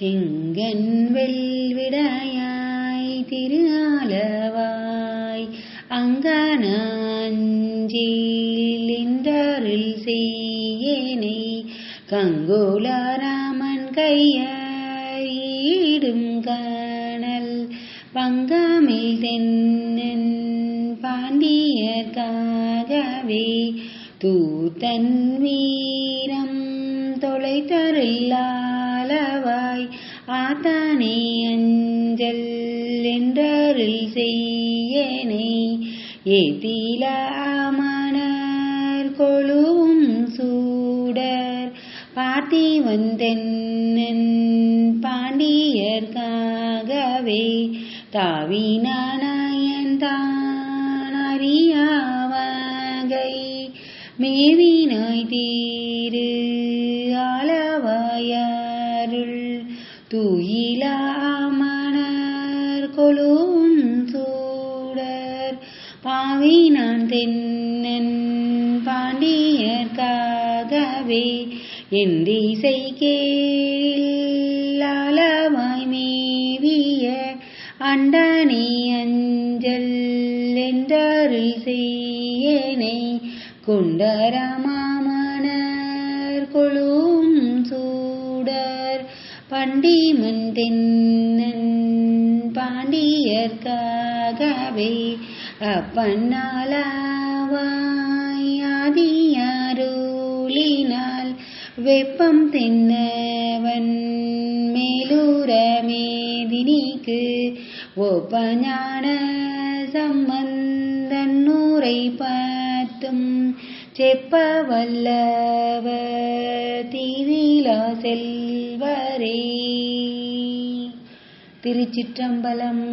செங்கன் வெல்விடையாய் திரு ஆலவாய் அங்கனாஞ்சில் இன்றருள் செய்யேனை கங்குலராமன் கையீடும் கணல் பங்காமில் தென்னன் பாண்டியர்காகவே தூத்தன் வீரம் தொலைத்தருள்ளார் தொலைத்தருளாலவாய் ஆத்தானே அஞ்சல் என்றருள் செய்யனை. ஏத்தில அமணர் கொழுவும் சூடர். பார்த்தி வந்தென்னன் பாண்டியர்காகவே தாவினாயன் தான் அறியாவகை மேவினாய் தீரு ஆலவாயருள் துயிலாமணர் கொழுவும் சூடர். பாவினான் தென்னன் பாண்டியர்காகவே என் திசை கேளாலவாய் மேவிய அண்டனை அஞ்சல் என்றருள் செய்யனை குண்டரமா பண்டிமன் தென்னன் பாண்டியர்காகவே அப்பன்னாலாவாயாதியாருளினால் வெப்பம் தென்னவன் மேலூரமேதினிக்கு ஒப்பஞான சம்பந்தன் நூரை பார்த்தும் செப்ப வல்லவ தீவிலா ஈஸ்வரே திருச்சிற்றம்பலம்.